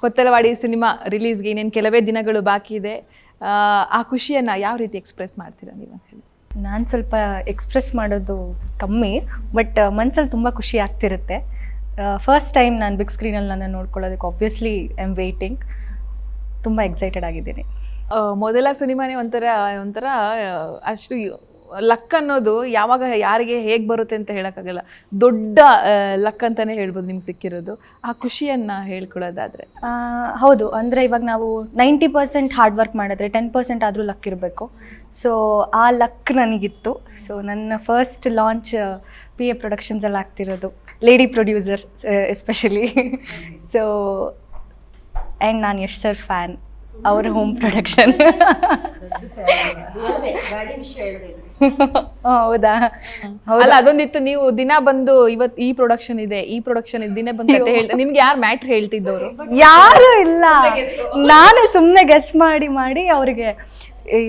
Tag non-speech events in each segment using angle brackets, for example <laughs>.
Kothalavadi cinema ರಿಲೀಸ್ಗೆ ಇನ್ನೇನು ಕೆಲವೇ ದಿನಗಳು ಬಾಕಿ ಇದೆ. ಆ, ಖುಷಿಯನ್ನು ಯಾವ ರೀತಿ ಎಕ್ಸ್ಪ್ರೆಸ್ ಮಾಡ್ತೀರಾ ನೀವು ಅಂತ ಹೇಳಿ? ನಾನು ಸ್ವಲ್ಪ ಎಕ್ಸ್ಪ್ರೆಸ್ ಮಾಡೋದು ಕಮ್ಮಿ ಬಟ್ ಮನಸ್ಸಲ್ಲಿ ತುಂಬ ಖುಷಿ ಆಗ್ತಿರುತ್ತೆ. ಫಸ್ಟ್ ಟೈಮ್ ನಾನು ಬಿಗ್ ಸ್ಕ್ರೀನಲ್ಲಿ ನನ್ನ ನೋಡ್ಕೊಳ್ಳೋದಕ್ಕೆ ಆಬ್ವಿಯಸ್ಲಿ ಐ ಆಮ್ ವೇಟಿಂಗ್ ತುಂಬ ಎಕ್ಸೈಟೆಡ್ ಆಗಿದ್ದೀನಿ. ಮೊದಲ ಸಿನಿಮಾನೇ ಒಂಥರ ಒಂಥರ ಅಷ್ಟು ಲಕ್ ಅನ್ನೋದು ಯಾವಾಗ ಯಾರಿಗೆ ಹೇಗೆ ಬರುತ್ತೆ ಅಂತ ಹೇಳೋಕ್ಕಾಗಲ್ಲ. ದೊಡ್ಡ ಲಕ್ ಅಂತಾನೆ ಹೇಳ್ಬೋದು ನಿಮ್ಗೆ ಸಿಕ್ಕಿರೋದು. ಆ ಖುಷಿಯನ್ನು ಹೇಳ್ಕೊಳ್ಳೋದಾದರೆ ಹೌದು. ಅಂದರೆ ಇವಾಗ ನಾವು ನೈಂಟಿ ಪರ್ಸೆಂಟ್ ಹಾರ್ಡ್ ವರ್ಕ್ ಮಾಡಿದ್ರೆ ಟೆನ್ ಪರ್ಸೆಂಟ್ ಆದರೂ ಲಕ್ ಇರಬೇಕು. ಸೊ ಆ ಲಕ್ ನನಗಿತ್ತು. ಸೊ ನನ್ನ ಫಸ್ಟ್ ಲಾಂಚ್ ಪಿ ಎ ಪ್ರೊಡಕ್ಷನ್ಸಲ್ಲಿ ಆಗ್ತಿರೋದು. Lady producer especially. <laughs> So and ನಾನು ಯಶ್ ಸರ್ ಫ್ಯಾನ್. ಅವರ ಹೋಮ್ ಪ್ರೊಡಕ್ಷನ್. <laughs> ಹೌದಾ? ಅಲ್ಲ ಅದೊಂದಿತ್ತು ನೀವು ದಿನ ಬಂದು ಇವತ್ ಈ ಪ್ರೊಡಕ್ಷನ್ ಇದೆ ಈ ಪ್ರೊಡಕ್ಷನ್ ಇದೆ ದಿನ ಬಂದು ಕತೆ ಹೇಳ್ತಾ ನಿಮ್ಗೆ ಯಾರು ಮ್ಯಾಟ್ರ್ ಹೇಳ್ತಿದ್ದವರು? ಯಾರು ಇಲ್ಲ. ನಾನೇ ಸುಮ್ಮನೆ ಗೆಸ್ ಮಾಡಿ ಮಾಡಿ ಅವ್ರಿಗೆ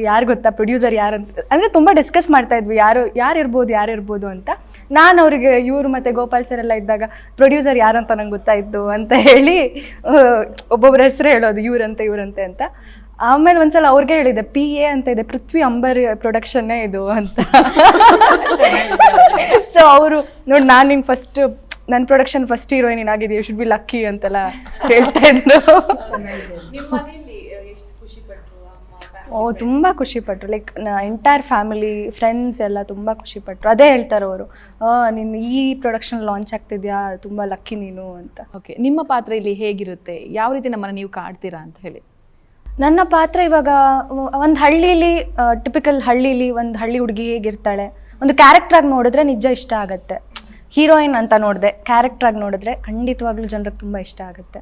ಯಾರು ಗೊತ್ತಾ ಪ್ರೊಡ್ಯೂಸರ್ ಯಾರು ಅಂತ ಅಂದರೆ ತುಂಬ ಡಿಸ್ಕಸ್ ಮಾಡ್ತಾ ಇದ್ವಿ ಯಾರು ಯಾರು ಇರ್ಬೋದು ಯಾರು ಇರ್ಬೋದು ಅಂತ. ನಾನು ಅವ್ರಿಗೆ ಇವರು ಮತ್ತು ಗೋಪಾಲ್ ಸರ್ ಎಲ್ಲ ಇದ್ದಾಗ ಪ್ರೊಡ್ಯೂಸರ್ ಯಾರು ಅಂತ ನಂಗೆ ಗೊತ್ತಾಯಿತು ಅಂತ ಹೇಳಿ ಒಬ್ಬೊಬ್ಬರ ಹೆಸರು ಹೇಳೋದು ಇವ್ರಂತೆ ಇವರಂತೆ ಅಂತ. ಆಮೇಲೆ ಒಂದ್ಸಲ ಅವ್ರಿಗೆ ಹೇಳಿದೆ ಪಿ ಎ ಅಂತ ಇದೆ ಪೃಥ್ವಿ ಅಂಬರ್ ಪ್ರೊಡಕ್ಷನ್ನೇ ಇದು ಅಂತ. ಸೊ ಅವರು ನೋಡಿ ನಾನು ನಿನ್ ಫಸ್ಟ್ ನನ್ನ ಪ್ರೊಡಕ್ಷನ್ ಫಸ್ಟ್ ಹೀರೋಯಿನ್ ಏನಾಗಿದೆ ಯು ಶುಡ್ ಬಿ ಲಕ್ಕಿ ಅಂತೆಲ್ಲ ಹೇಳ್ತಾ ಇದ್ರು. ಓ ತುಂಬ ಖುಷಿ ಪಟ್ರು. ಲೈಕ್ ಎಂಟೈರ್ ಫ್ಯಾಮಿಲಿ ಫ್ರೆಂಡ್ಸ್ ಎಲ್ಲ ತುಂಬ ಖುಷಿ ಪಟ್ರು. ಅದೇ ಹೇಳ್ತಾರೆ ಅವರು ನೀನು ಈ ಪ್ರೊಡಕ್ಷನ್ ಲಾಂಚ್ ಆಗ್ತಿದ್ಯಾ? ತುಂಬ ಲಕ್ಕಿ ನೀನು ಅಂತ. ಓಕೆ ನಿಮ್ಮ ಪಾತ್ರ ಇಲ್ಲಿ ಹೇಗಿರುತ್ತೆ? ಯಾವ ರೀತಿ ನಮ್ಮನ್ನ ನೀವು ಕಾಡ್ತೀರಾ ಅಂತ ಹೇಳಿ. ನನ್ನ ಪಾತ್ರ ಇವಾಗ ಒಂದು ಹಳ್ಳಿಲಿ ಟಿಪಿಕಲ್ ಹಳ್ಳಿಲಿ ಒಂದು ಹಳ್ಳಿ ಹುಡುಗಿ ಹೇಗಿರ್ತಾಳೆ, ಒಂದು ಕ್ಯಾರೆಕ್ಟ್ರಾಗಿ ನೋಡಿದ್ರೆ ನಿಜ ಇಷ್ಟ ಆಗುತ್ತೆ. ಹೀರೋಯಿನ್ ಅಂತ ನೋಡಿದೆ ಕ್ಯಾರೆಕ್ಟ್ರಾಗಿ ನೋಡಿದ್ರೆ ಖಂಡಿತವಾಗ್ಲೂ ಜನರಿಗೆ ತುಂಬ ಇಷ್ಟ ಆಗುತ್ತೆ.